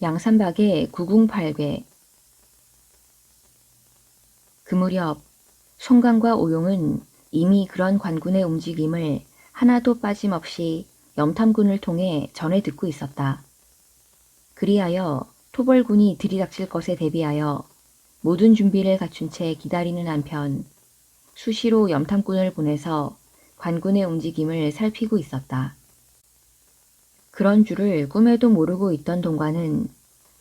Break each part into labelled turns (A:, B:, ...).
A: 양산박의 구궁팔괴 그 무렵 송강과 오용은 이미 그런 관군의 움직임을 하나도 빠짐없이 염탐군을 통해 전해 듣고 있었다. 그리하여 토벌군이 들이닥칠 것에 대비하여 모든 준비를 갖춘 채 기다리는 한편 수시로 염탐꾼을 보내서 관군의 움직임을 살피고 있었다. 그런 줄을 꿈에도 모르고 있던 동관은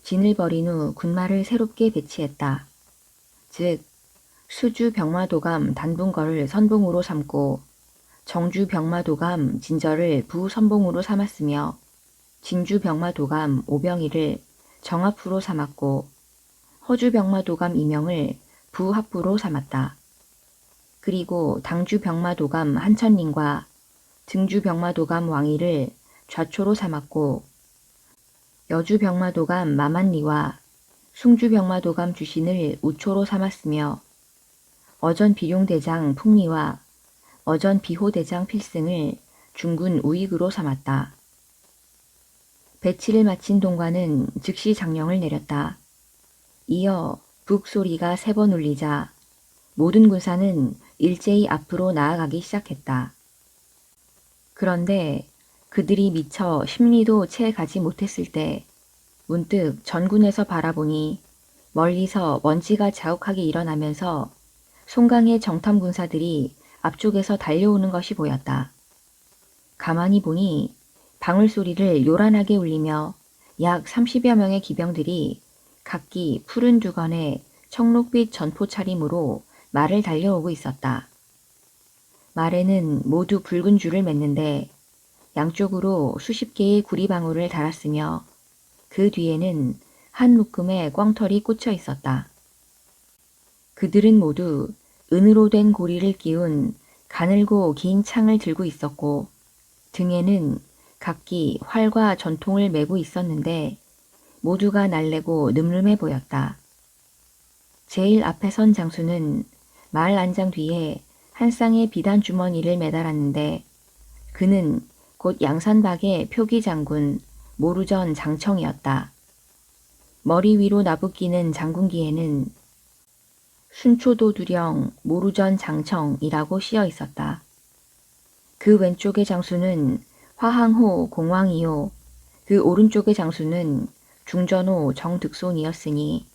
A: 진을 버린 후 군마를 새롭게 배치했다. 즉 수주 병마도감 단분거를 선봉으로 삼고 정주 병마도감 진저를 부선봉으로 삼았으며 진주 병마도감 오병이를 정합부로 삼았고 허주 병마도감 이명을 부합부로 삼았다. 그리고 당주 병마도감 한천린과 등주 병마도감 왕이를 좌초로 삼았고 여주 병마도감 마만리와 숭주 병마도감 주신을 우초로 삼았으며 어전 비룡대장 풍리와 어전 비호대장 필승을 중군 우익으로 삼았다. 배치를 마친 동관은 즉시 장령을 내렸다. 이어 북소리가 세 번 울리자 모든 군사는 일제히 앞으로 나아가기 시작했다. 그런데 그들이 미처 심리도 채 가지 못했을 때 문득 전군에서 바라보니 멀리서 먼지가 자욱하게 일어나면서 송강의 정탐 군사들이 앞쪽에서 달려오는 것이 보였다. 가만히 보니 방울 소리를 요란하게 울리며 약 30여 명의 기병들이 각기 푸른 두건의 청록빛 전포 차림으로 말을 달려오고 있었다. 말에는 모두 붉은 줄을 맸는데 양쪽으로 수십 개의 구리방울을 달았으며 그 뒤에는 한 묶음의 꽝털이 꽂혀 있었다. 그들은 모두 은으로 된 고리를 끼운 가늘고 긴 창을 들고 있었고 등에는 각기 활과 전통을 메고 있었는데 모두가 날래고 늠름해 보였다. 제일 앞에 선 장수는 말 안장 뒤에 한 쌍의 비단 주머니를 매달았는데 그는 곧 양산박의 표기 장군 모루전 장청이었다. 머리 위로 나부끼는 장군기에는 순초도 두령 모루전 장청이라고 씌어 있었다. 그 왼쪽의 장수는 화항호 공왕이요. 그 오른쪽의 장수는 중전호 정득손이었으니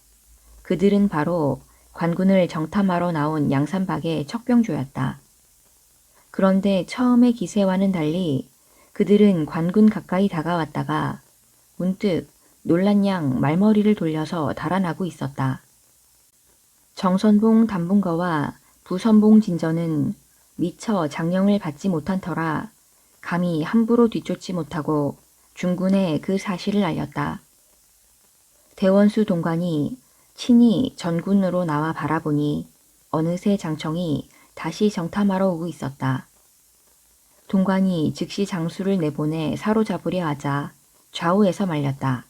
A: 그들은 바로 관군을 정탐하러 나온 양산박의 척병조였다. 그런데 처음의 기세와는 달리 그들은 관군 가까이 다가왔다가 문득 놀란 양 말머리를 돌려서 달아나고 있었다. 정선봉 단분거와 부선봉 진저는 미처 장령을 받지 못한 터라 감히 함부로 뒤쫓지 못하고 중군에 그 사실을 알렸다. 대원수 동관이 친히 전군으로 나와 바라보니 어느새 장청이 다시 정탐하러 오고 있었다. 동관이 즉시 장수를 내보내 사로잡으려 하자 좌우에서 말렸다.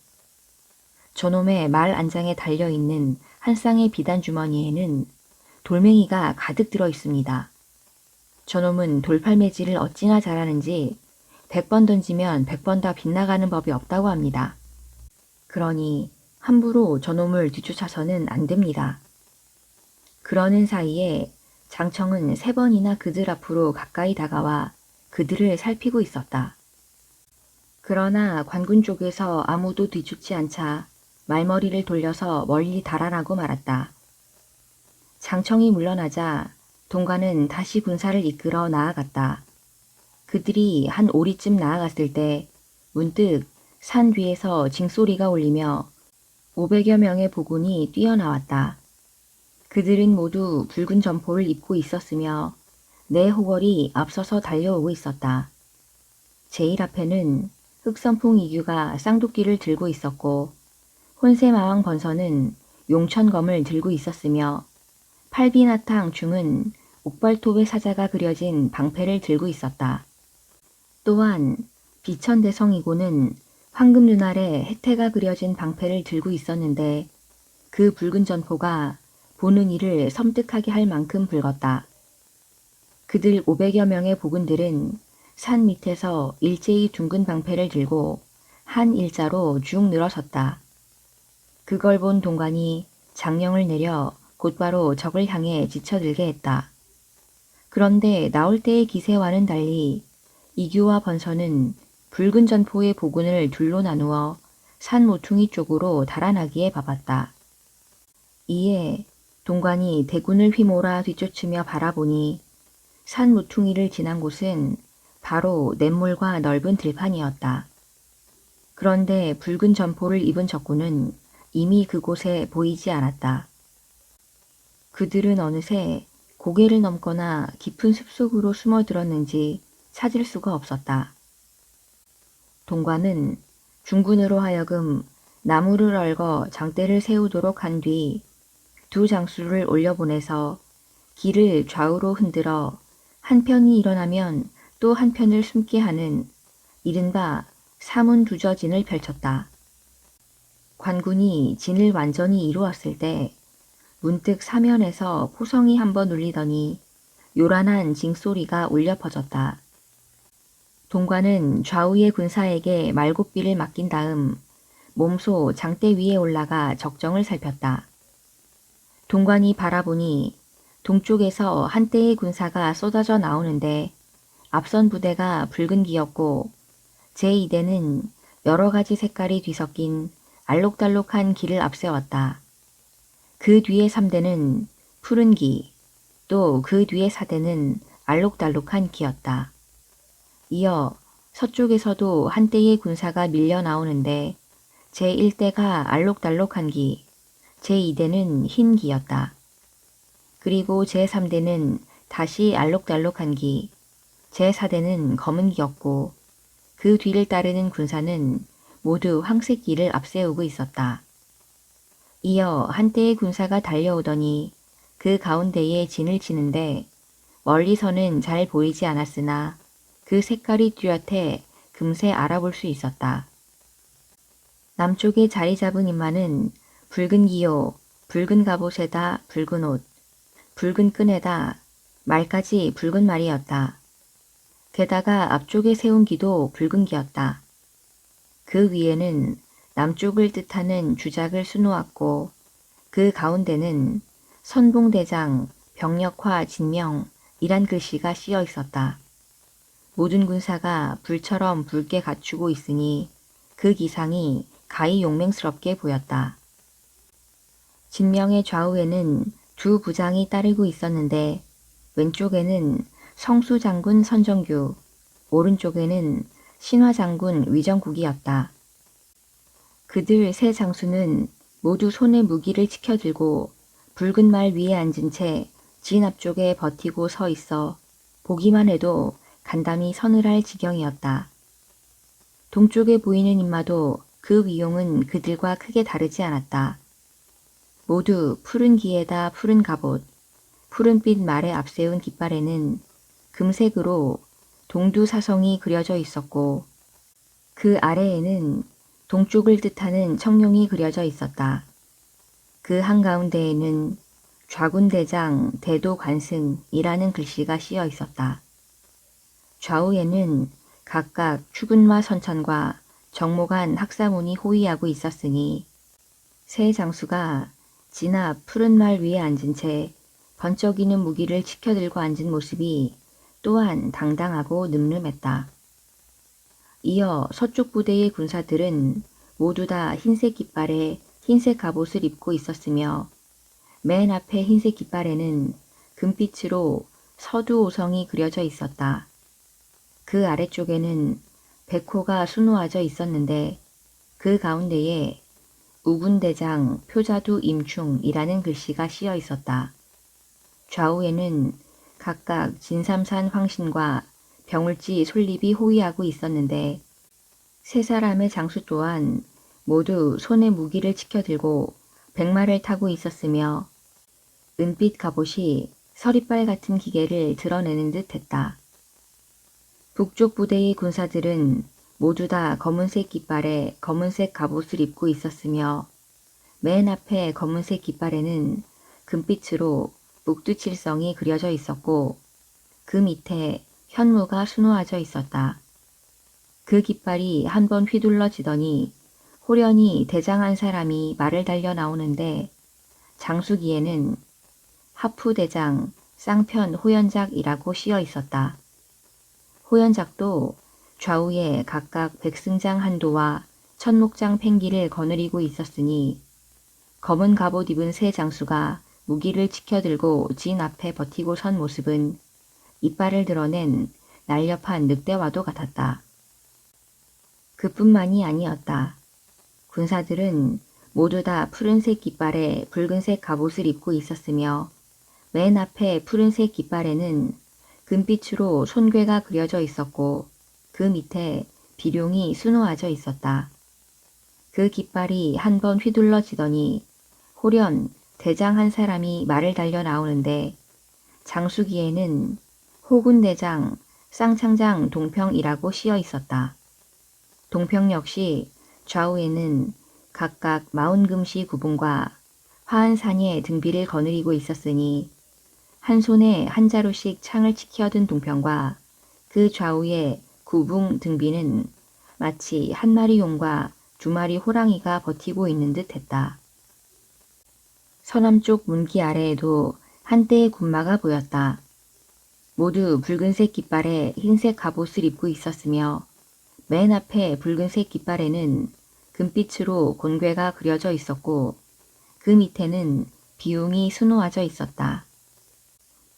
A: 저놈의 말 안장에 달려있는 한 쌍의 비단 주머니에는 돌멩이가 가득 들어 있습니다. 저놈은 돌팔매질을 어찌나 잘하는지 100번 던지면 100번 다 빗나가는 법이 없다고 합니다. 그러니 함부로 저놈을 뒤쫓아서는 안 됩니다. 그러는 사이에 장청은 세 번이나 그들 앞으로 가까이 다가와 그들을 살피고 있었다. 그러나 관군 쪽에서 아무도 뒤쫓지 않자 말머리를 돌려서 멀리 달아나고 말았다. 장청이 물러나자 동관은 다시 군사를 이끌어 나아갔다. 그들이 한 오리쯤 나아갔을 때 문득 산 뒤에서 징소리가 울리며 500여 명의 보군이 뛰어나왔다. 그들은 모두 붉은 점포를 입고 있었으며 내 호걸이 앞서서 달려오고 있었다. 제일 앞에는 흑선풍 이규가 쌍도끼를 들고 있었고 혼세마왕 번선은 용천검을 들고 있었으며 팔비나탕 중은 옥발톱의 사자가 그려진 방패를 들고 있었다. 또한 비천대성이고는 황금 눈알에 혜태가 그려진 방패를 들고 있었는데 그 붉은 전포가 보는 이를 섬뜩하게 할 만큼 붉었다. 그들 500여 명의 보군들은 산 밑에서 일제히 둥근 방패를 들고 한 일자로 쭉 늘어섰다. 그걸 본 동관이 장령을 내려 곧바로 적을 향해 지쳐들게 했다. 그런데 나올 때의 기세와는 달리 이규와 번선은 붉은 전포의 보군을 둘로 나누어 산 모퉁이 쪽으로 달아나기에 바빴다. 이에 동관이 대군을 휘몰아 뒤쫓으며 바라보니 산 모퉁이를 지난 곳은 바로 냇물과 넓은 들판이었다. 그런데 붉은 점포를 입은 적군은 이미 그곳에 보이지 않았다. 그들은 어느새 고개를 넘거나 깊은 숲속으로 숨어들었는지 찾을 수가 없었다. 동관은 중군으로 하여금 나무를 얽어 장대를 세우도록 한 뒤 두 장수를 올려보내서 길을 좌우로 흔들어 한 편이 일어나면 또 한 편을 숨게 하는 이른바 사문두저진을 펼쳤다. 관군이 진을 완전히 이루었을 때 문득 사면에서 포성이 한번 울리더니 요란한 징소리가 울려 퍼졌다. 동관은 좌우의 군사에게 말고삐를 맡긴 다음 몸소 장대 위에 올라가 적정을 살폈다. 동관이 바라보니 동쪽에서 한때의 군사가 쏟아져 나오는데 앞선 부대가 붉은 기였고 제2대는 여러 가지 색깔이 뒤섞인 알록달록한 길을 앞세웠다. 그 뒤에 3대는 푸른 기, 또 그 뒤에 4대는 알록달록한 기였다. 이어 서쪽에서도 한때의 군사가 밀려 나오는데 제1대가 알록달록한 기, 제2대는 흰 기였다. 그리고 제3대는 다시 알록달록한 기, 제4대는 검은 기였고 그 뒤를 따르는 군사는 모두 황색 기를 앞세우고 있었다. 이어 한때의 군사가 달려오더니 그 가운데에 진을 치는데 멀리서는 잘 보이지 않았으나 그 색깔이 뚜렷해 금세 알아볼 수 있었다. 남쪽에 자리 잡은 인마는 붉은 기호, 붉은 갑옷에다 붉은 옷, 붉은 끈에다 말까지 붉은 말이었다. 게다가 앞쪽에 세운 기도 붉은 기였다. 그 위에는 남쪽을 뜻하는 주작을 수놓았고 그 가운데는 선봉대장, 병력화, 진명이란 글씨가 씌어 있었다. 모든 군사가 불처럼 붉게 갖추고 있으니 그 기상이 가히 용맹스럽게 보였다. 진명의 좌우에는 두 부장이 따르고 있었는데 왼쪽에는 성수 장군 선정규, 오른쪽에는 신화 장군 위정국이었다. 그들 세 장수는 모두 손에 무기를 치켜들고 붉은 말 위에 앉은 채 진 앞쪽에 버티고 서 있어 보기만 해도 간담이 서늘할 지경이었다. 동쪽에 보이는 인마도 그 위용은 그들과 크게 다르지 않았다. 모두 푸른 기에다 푸른 갑옷, 푸른빛 말에 앞세운 깃발에는 금색으로 동두 사성이 그려져 있었고 그 아래에는 동쪽을 뜻하는 청룡이 그려져 있었다. 그 한가운데에는 좌군대장 대도관승이라는 글씨가 씌어 있었다. 좌우에는 각각 추근마 선천과 정모간 학사문이 호위하고 있었으니 새 장수가 진압 푸른 말 위에 앉은 채 번쩍이는 무기를 치켜들고 앉은 모습이 또한 당당하고 늠름했다. 이어 서쪽 부대의 군사들은 모두 다 흰색 깃발에 흰색 갑옷을 입고 있었으며 맨 앞에 흰색 깃발에는 금빛으로 서두 오성이 그려져 있었다. 그 아래쪽에는 백호가 수놓아져 있었는데 그 가운데에 우군대장 표자두 임충이라는 글씨가 씌어 있었다. 좌우에는 각각 진삼산 황신과 병울지 솔립이 호위하고 있었는데 세 사람의 장수 또한 모두 손에 무기를 치켜들고 백마를 타고 있었으며 은빛 갑옷이 서리빨 같은 기계를 드러내는 듯 했다. 북쪽 부대의 군사들은 모두 다 검은색 깃발에 검은색 갑옷을 입고 있었으며 맨 앞에 검은색 깃발에는 금빛으로 북두칠성이 그려져 있었고 그 밑에 현무가 수놓아져 있었다. 그 깃발이 한 번 휘둘러지더니 호련히 대장 한 사람이 말을 달려 나오는데 장수기에는 하푸대장, 쌍편 호연작이라고 씌어 있었다. 호연작도 좌우에 각각 백승장 한도와 천목장 팽기를 거느리고 있었으니 검은 갑옷 입은 세 장수가 무기를 치켜들고 진 앞에 버티고 선 모습은 이빨을 드러낸 날렵한 늑대와도 같았다. 그뿐만이 아니었다. 군사들은 모두 다 푸른색 깃발에 붉은색 갑옷을 입고 있었으며 맨 앞에 푸른색 깃발에는 금빛으로 손괴가 그려져 있었고 그 밑에 비룡이 수놓아져 있었다. 그 깃발이 한 번 휘둘러지더니 호련 대장 한 사람이 말을 달려 나오는데 장수기에는 호군대장, 쌍창장 동평이라고 씌어 있었다. 동평 역시 좌우에는 각각 마운금시 구분과 화한산의 등비를 거느리고 있었으니 한 손에 한 자루씩 창을 치켜든 동평과 그 좌우의 구붕 등비는 마치 한 마리 용과 두 마리 호랑이가 버티고 있는 듯 했다. 서남쪽 문기 아래에도 한때의 군마가 보였다. 모두 붉은색 깃발에 흰색 갑옷을 입고 있었으며 맨 앞에 붉은색 깃발에는 금빛으로 곤괴가 그려져 있었고 그 밑에는 비웅이 수놓아져 있었다.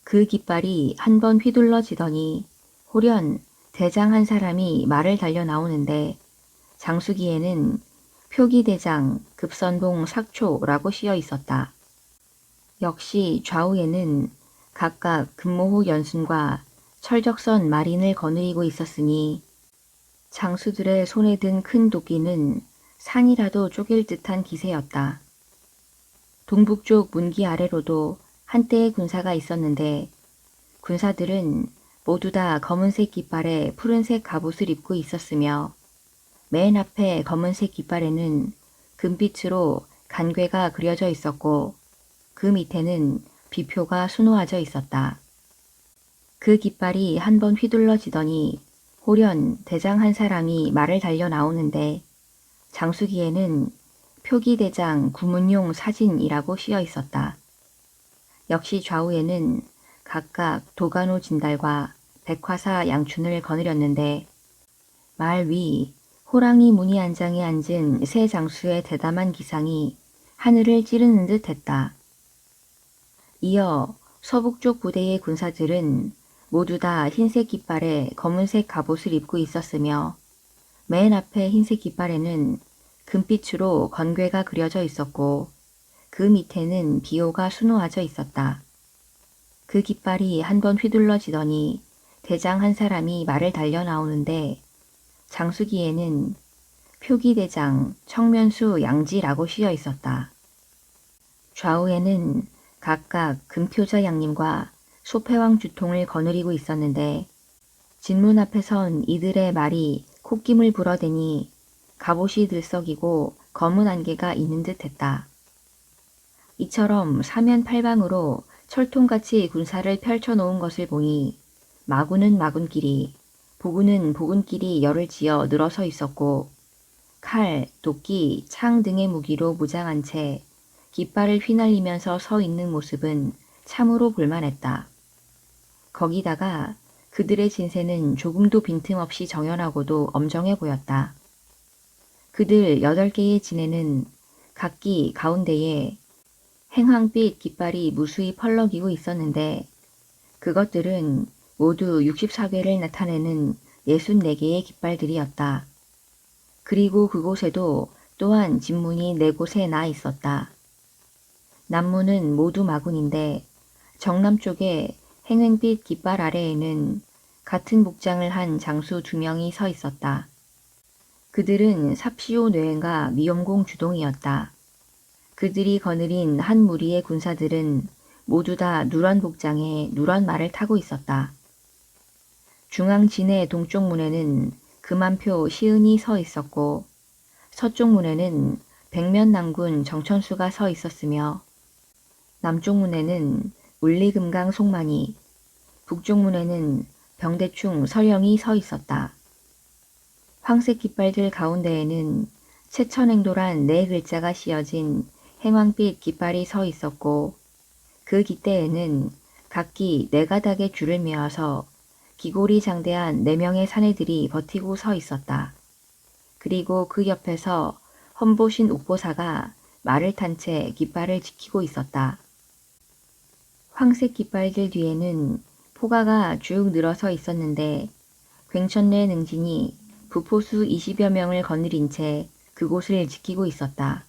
A: 그 깃발이 한 번 휘둘러지더니 호련 대장 한 사람이 말을 달려 나오는데 장수기에는 표기대장 급선봉 sak초라고 씌어 있었다. 역시 좌우에는 각각 금모호 연순과 철적선 마린을 거느리고 있었으니 장수들의 손에 든 큰 도끼는 산이라도 쪼갤 듯한 기세였다. 동북쪽 문기 아래로도 한때의 군사가 있었는데 군사들은 모두 다 검은색 깃발에 푸른색 갑옷을 입고 있었으며 맨 앞에 검은색 깃발에는 금빛으로 간괴가 그려져 있었고 그 밑에는 비표가 수놓아져 있었다. 그 깃발이 한 번 휘둘러지더니 호련 대장 한 사람이 말을 달려 나오는데 장수기에는 표기대장 구문용 사진이라고 씌어 있었다. 역시 좌우에는 각각 도가노 진달과 백화사 양춘을 거느렸는데 말위 호랑이 무늬 안장에 앉은 새 장수의 대담한 기상이 하늘을 찌르는 듯 했다. 이어 서북쪽 부대의 군사들은 모두 다 흰색 깃발에 검은색 갑옷을 입고 있었으며 맨 앞에 흰색 깃발에는 금빛으로 건괴가 그려져 있었고 그 밑에는 비호가 수놓아져 있었다. 그 깃발이 한 번 휘둘러지더니 대장 한 사람이 말을 달려 나오는데 장수기에는 표기대장 청면수 양지라고 씌어 있었다. 좌우에는 각각 금표자 양님과 소패왕 주통을 거느리고 있었는데 진문 앞에 선 이들의 말이 콧김을 불어대니 갑옷이 들썩이고 검은 안개가 있는 듯 했다. 이처럼 사면 팔방으로 철통같이 군사를 펼쳐놓은 것을 보니 마구는 마군끼리, 보구는 보군끼리 열을 지어 늘어서 있었고 칼, 도끼, 창 등의 무기로 무장한 채 깃발을 휘날리면서 서 있는 모습은 참으로 볼만했다. 거기다가 그들의 진세는 조금도 빈틈없이 정연하고도 엄정해 보였다. 그들 여덟 개의 진에는 각기 가운데에 행황빛 깃발이 무수히 펄럭이고 있었는데 그것들은 모두 64괴를 나타내는 64개의 깃발들이었다. 그리고 그곳에도 또한 진문이 네 곳에 나 있었다. 남문은 모두 마군인데 정남쪽에 행횡빛 깃발 아래에는 같은 복장을 한 장수 두 명이 서 있었다. 그들은 삽시오 뇌행과 미용공 주동이었다. 그들이 거느린 한 무리의 군사들은 모두 다 누런 복장에 누런 말을 타고 있었다. 중앙 진의 동쪽 문에는 금한표 시은이 서 있었고 서쪽 문에는 백면남군 정천수가 서 있었으며 남쪽 문에는 울리금강 송만이 북쪽 문에는 병대충 설령이 서 있었다. 황색 깃발들 가운데에는 세천행도란 네 글자가 씌어진 행왕빛 깃발이 서 있었고 그 깃대에는 각기 네 가닥의 줄을 메어서 기골이 장대한 네 명의 사내들이 버티고 서 있었다. 그리고 그 옆에서 험보신 옥보사가 말을 탄 채 깃발을 지키고 있었다. 황색 깃발들 뒤에는 포가가 쭉 늘어서 있었는데 굉천내 능진이 부포수 20여 명을 거느린 채 그곳을 지키고 있었다.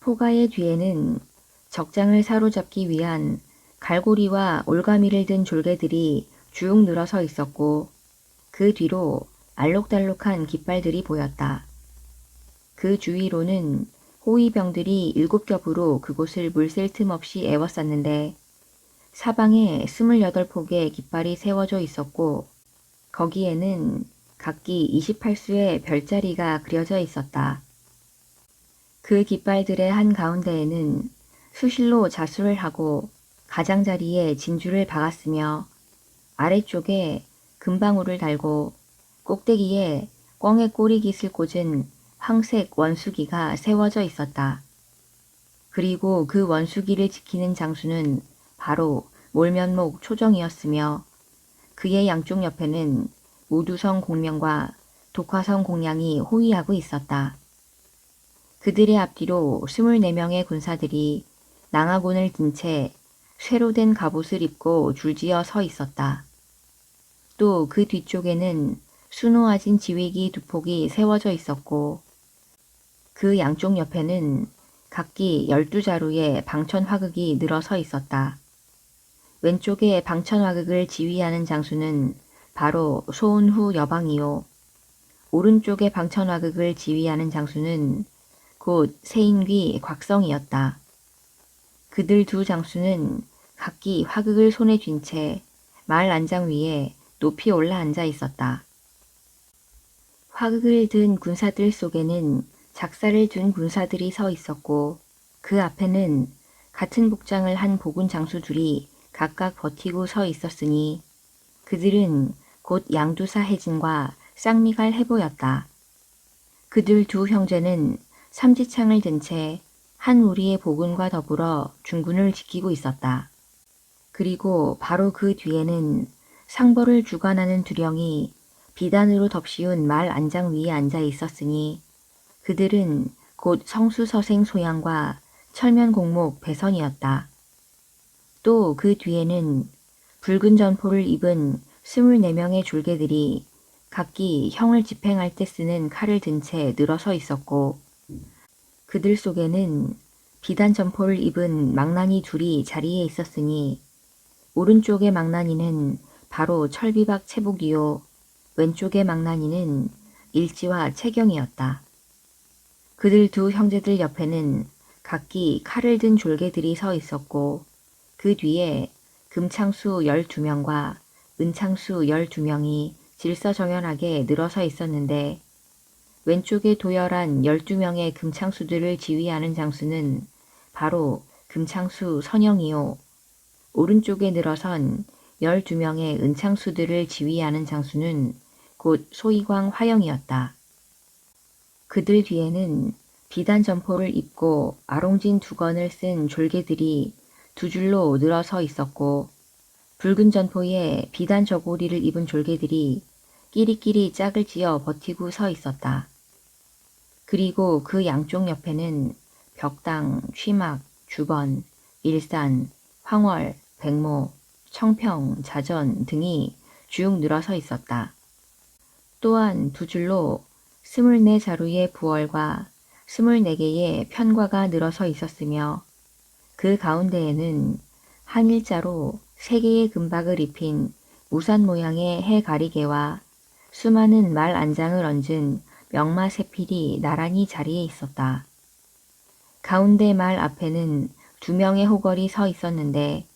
A: 포가의 뒤에는 적장을 사로잡기 위한 갈고리와 올가미를 든 졸개들이 쭉 늘어서 있었고 그 뒤로 알록달록한 깃발들이 보였다. 그 주위로는 호위병들이 일곱 겹으로 그곳을 물샐 틈 없이 애워쌌는데 사방에 스물여덟 폭의 깃발이 세워져 있었고 거기에는 각기 28수의 별자리가 그려져 있었다. 그 깃발들의 한 가운데에는 수실로 자수를 하고 가장자리에 진주를 박았으며 아래쪽에 금방울을 달고 꼭대기에 꿩의 꼬리깃을 꽂은 황색 원수기가 세워져 있었다. 그리고 그 원수기를 지키는 장수는 바로 몰면목 초정이었으며 그의 양쪽 옆에는 우두성 공명과 독화성 공양이 호위하고 있었다. 그들의 앞뒤로 24명의 군사들이 낭하곤을 든 채 쇠로 된 갑옷을 입고 줄지어 서 있었다. 또 그 뒤쪽에는 수놓아진 지휘기 두 폭이 세워져 있었고 그 양쪽 옆에는 각기 열두 자루의 방천 화극이 늘어서 있었다. 왼쪽에 방천 화극을 지휘하는 장수는 바로 소은후 여방이요. 오른쪽에 방천 화극을 지휘하는 장수는 곧 세인귀 곽성이었다. 그들 두 장수는 각기 화극을 손에 쥔 채 말 안장 위에 높이 올라 앉아 있었다. 화극을 든 군사들 속에는 작사를 둔 군사들이 서 있었고 그 앞에는 같은 복장을 한 보군 장수 둘이 각각 버티고 서 있었으니 그들은 곧 양두사 해진과 쌍미갈 해보였다. 그들 두 형제는 삼지창을 든 채 한 우리의 보군과 더불어 중군을 지키고 있었다. 그리고 바로 그 뒤에는 상벌을 주관하는 두령이 비단으로 덮씌운 말 안장 위에 앉아 있었으니 그들은 곧 성수서생 소양과 철면공목 배선이었다. 또 그 뒤에는 붉은 전포를 입은 24명의 졸개들이 각기 형을 집행할 때 쓰는 칼을 든 채 늘어서 있었고 그들 속에는 비단 점포를 입은 망나니 둘이 자리에 있었으니 오른쪽의 망나니는 바로 철비박 채복이요 왼쪽의 망나니는 일지와 채경이었다. 그들 두 형제들 옆에는 각기 칼을 든 졸개들이 서 있었고 그 뒤에 금창수 12명과 은창수 12명이 질서정연하게 늘어서 있었는데 왼쪽에 도열한 12명의 금창수들을 지휘하는 장수는 바로 금창수 선영이요. 오른쪽에 늘어선 12명의 은창수들을 지휘하는 장수는 곧 소이광 화영이었다. 그들 뒤에는 비단 점포를 입고 아롱진 두건을 쓴 졸개들이 두 줄로 늘어서 있었고 붉은 전포에 비단 저고리를 입은 졸개들이 끼리끼리 짝을 지어 버티고 서 있었다. 그리고 그 양쪽 옆에는 벽당, 취막, 주번, 일산, 황월, 백모, 청평, 자전 등이 쭉 늘어서 있었다. 또한 두 줄로 스물네 자루의 부월과 스물네 개의 편과가 늘어서 있었으며 그 가운데에는 한 일자로 세 개의 금박을 입힌 우산 모양의 해 가리개와 수많은 말 안장을 얹은 명마 세필이 나란히 자리에 있었다. 가운데 말 앞에는 두 명의 호걸이 서 있었는데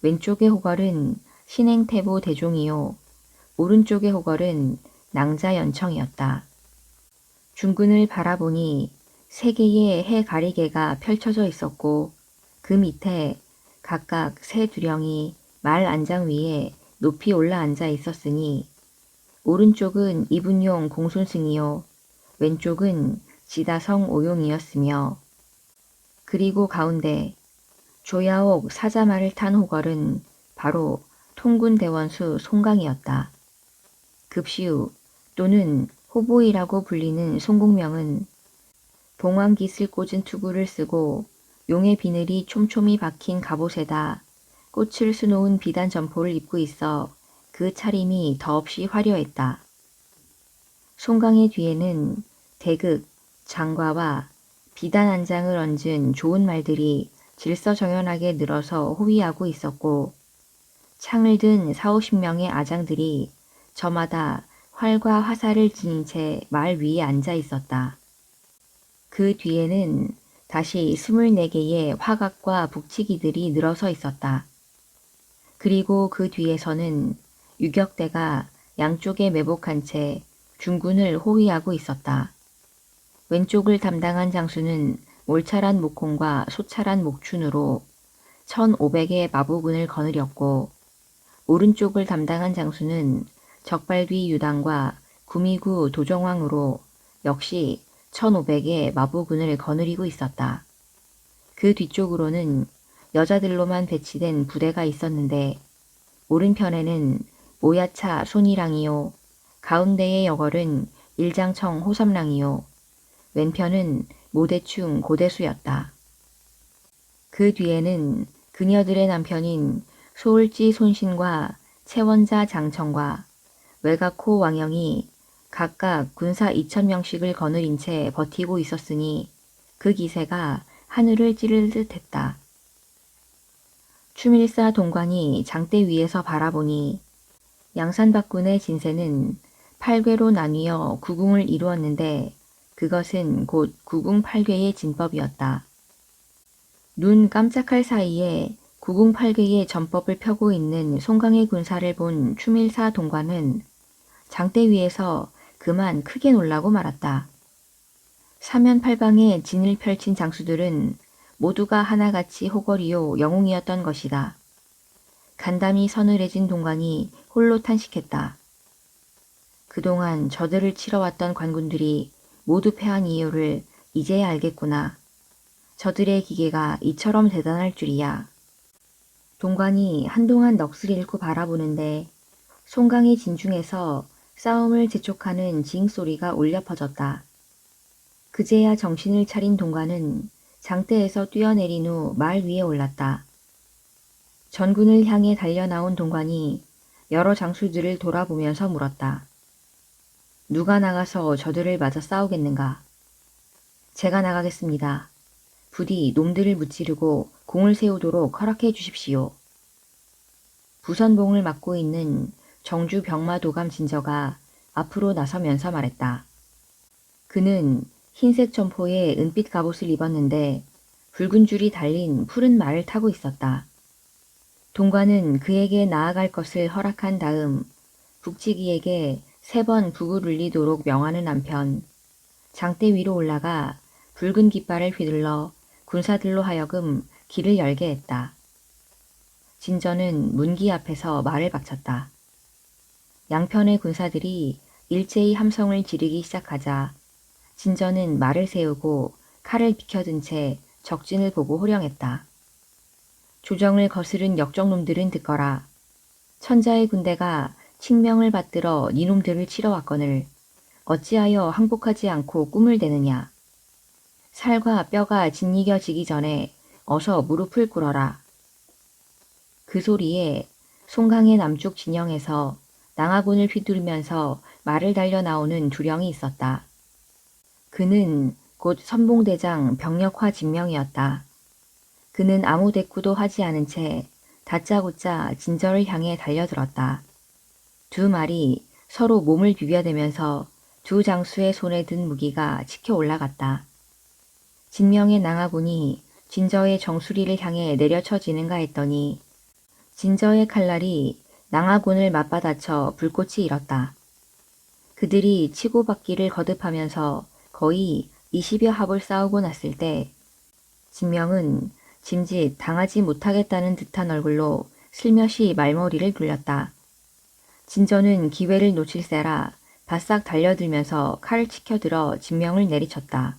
A: 왼쪽의 호걸은 신행태보 대종이요 오른쪽의 호걸은 낭자연청이었다. 중군을 바라보니 세 개의 해 가리개가 펼쳐져 있었고 그 밑에 각각 세 두령이 말 안장 위에 높이 올라 앉아 있었으니 오른쪽은 이분용 공손승이요 왼쪽은 지다성 오용이었으며 그리고 가운데 조야옥 사자말을 탄 호걸은 바로 통군 대원수 송강이었다. 급시우 또는 호보이라고 불리는 송공명은 봉황깃을 꽂은 투구를 쓰고 용의 비늘이 촘촘히 박힌 갑옷에다 꽃을 수놓은 비단 점포를 입고 있어 그 차림이 더없이 화려했다. 송강의 뒤에는 대극, 장과와 비단 한 장을 얹은 좋은 말들이 질서정연하게 늘어서 호위하고 있었고 창을 든 사오십 명의 아장들이 저마다 활과 화살을 지닌 채 말 위에 앉아 있었다. 그 뒤에는 다시 스물네 개의 화각과 북치기들이 늘어서 있었다. 그리고 그 뒤에서는 유격대가 양쪽에 매복한 채 중군을 호위하고 있었다. 왼쪽을 담당한 장수는 몰찰한 목콩과 소찰한 목춘으로 1500의 마부군을 거느렸고 오른쪽을 담당한 장수는 적발뒤 유당과 구미구 도정왕으로 역시 1500의 마부군을 거느리고 있었다. 그 뒤쪽으로는 여자들로만 배치된 부대가 있었는데 오른편에는 모야차 손이랑이요 가운데의 여걸은 일장청 호삼랑이요 왼편은 모대충 고대수였다. 그 뒤에는 그녀들의 남편인 소울지 손신과 채원자 장청과 외가코 왕영이 각각 군사 2천명씩을 거느린 채 버티고 있었으니 그 기세가 하늘을 찌를 듯 했다. 추밀사 동관이 장대 위에서 바라보니 양산박군의 진세는 8괴로 나뉘어 구궁을 이루었는데 그것은 곧 구궁 8괴의 진법이었다. 눈 깜짝할 사이에 구궁 8괴의 전법을 펴고 있는 송강의 군사를 본 추밀사 동관은 장대 위에서 그만 크게 놀라고 말았다. 사면팔방에 진을 펼친 장수들은 모두가 하나같이 호걸이요 영웅이었던 것이다. 간담이 서늘해진 동관이 홀로 탄식했다. 그동안 저들을 치러왔던 관군들이 모두 패한 이유를 이제야 알겠구나. 저들의 기계가 이처럼 대단할 줄이야. 동관이 한동안 넋을 잃고 바라보는데 송강의 진중에서 싸움을 재촉하는 징 소리가 울려 퍼졌다. 그제야 정신을 차린 동관은 장대에서 뛰어내린 후 말 위에 올랐다. 전군을 향해 달려나온 동관이 여러 장수들을 돌아보면서 물었다. 누가 나가서 저들을 맞아 싸우겠는가? 제가 나가겠습니다. 부디 놈들을 무찌르고 공을 세우도록 허락해 주십시오. 부선봉을 맡고 있는 정주 병마도감 진저가 앞으로 나서면서 말했다. 그는 흰색 점포에 은빛 갑옷을 입었는데 붉은 줄이 달린 푸른 말을 타고 있었다. 동관은 그에게 나아갈 것을 허락한 다음 북치기에게 세 번 북을 울리도록 명하는 한편 장대 위로 올라가 붉은 깃발을 휘둘러 군사들로 하여금 길을 열게 했다. 진저는 문기 앞에서 말을 박쳤다. 양편의 군사들이 일제히 함성을 지르기 시작하자 진저는 말을 세우고 칼을 비켜든 채 적진을 보고 호령했다. 조정을 거스른 역적놈들은 듣거라. 천자의 군대가 칙명을 받들어 니놈들을 치러 왔거늘 어찌하여 항복하지 않고 꿈을 대느냐. 살과 뼈가 짓이겨지기 전에 어서 무릎을 꿇어라. 그 소리에 송강의 남쪽 진영에서 낭하군을 휘두르면서 말을 달려 나오는 두령이 있었다. 그는 곧 선봉대장 병력화 진명이었다. 그는 아무 대꾸도 하지 않은 채 다짜고짜 진저를 향해 달려들었다. 두 말이 서로 몸을 비벼대면서 두 장수의 손에 든 무기가 치켜 올라갔다. 진명의 낭하군이 진저의 정수리를 향해 내려쳐지는가 했더니 진저의 칼날이 낭하군을 맞받아쳐 불꽃이 일었다. 그들이 치고받기를 거듭하면서 거의 20여 합을 싸우고 났을 때 진명은 짐짓 당하지 못하겠다는 듯한 얼굴로 슬며시 말머리를 굴렸다. 진저는 기회를 놓칠세라 바싹 달려들면서 칼을 치켜들어 진명을 내리쳤다.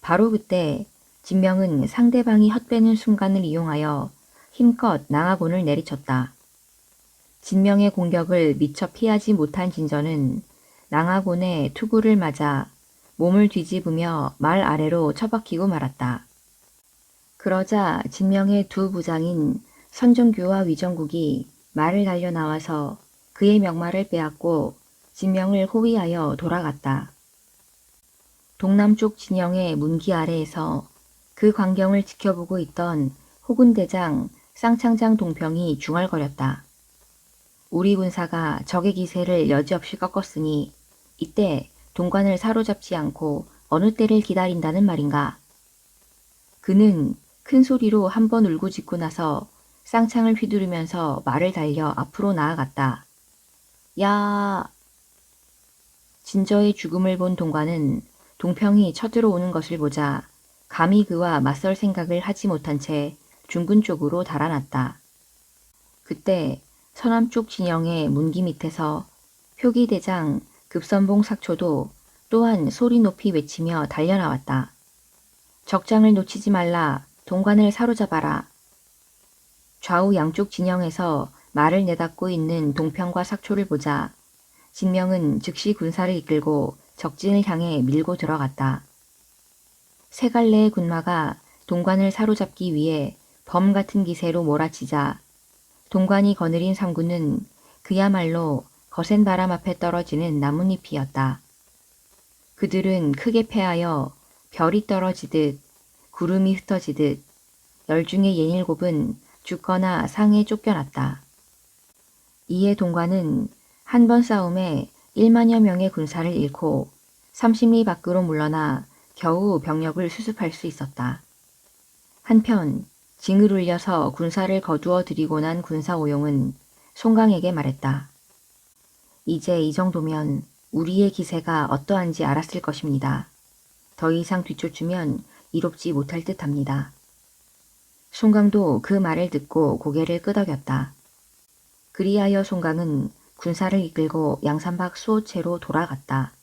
A: 바로 그때 진명은 상대방이 헛빼는 순간을 이용하여 힘껏 낭하곤을 내리쳤다. 진명의 공격을 미처 피하지 못한 진전은 낭하곤의 투구를 맞아 몸을 뒤집으며 말 아래로 처박히고 말았다. 그러자 진명의 두 부장인 선종규와 위정국이 말을 달려 나와서 그의 명말을 빼앗고 진명을 호위하여 돌아갔다. 동남쪽 진영의 문기 아래에서 그 광경을 지켜보고 있던 호군대장 쌍창장 동평이 중얼거렸다. 우리 군사가 적의 기세를 여지없이 꺾었으니 이때 동관을 사로잡지 않고 어느 때를 기다린다는 말인가. 그는 큰 소리로 한 번 울고 짖고 나서 쌍창을 휘두르면서 말을 달려 앞으로 나아갔다. 야! 진저의 죽음을 본 동관은 동평이 쳐들어오는 것을 보자 감히 그와 맞설 생각을 하지 못한 채 중군 쪽으로 달아났다. 그때 서남쪽 진영의 문기 밑에서 표기대장 급선봉 sak초도 또한 소리 높이 외치며 달려나왔다. 적장을 놓치지 말라. 동관을 사로잡아라. 좌우 양쪽 진영에서 말을 내닫고 있는 동평과 sak초를 보자 진명은 즉시 군사를 이끌고 적진을 향해 밀고 들어갔다. 세 갈래의 군마가 동관을 사로잡기 위해 범 같은 기세로 몰아치자 동관이 거느린 상군은 그야말로 거센 바람 앞에 떨어지는 나뭇잎이었다. 그들은 크게 패하여 별이 떨어지듯 구름이 흩어지듯 열중의 예닐곱은 죽거나 상에 쫓겨났다. 이에 동관은 한 번 싸움에 1만여 명의 군사를 잃고 30리 밖으로 물러나 겨우 병력을 수습할 수 있었다. 한편 징을 울려서 군사를 거두어 들이고 난 군사 오용은 송강에게 말했다. 이제 이 정도면 우리의 기세가 어떠한지 알았을 것입니다. 더 이상 뒤쫓으면 이롭지 못할 듯합니다. 송강도 그 말을 듣고 고개를 끄덕였다. 그리하여 송강은 군사를 이끌고 양산박 수호체로 돌아갔다.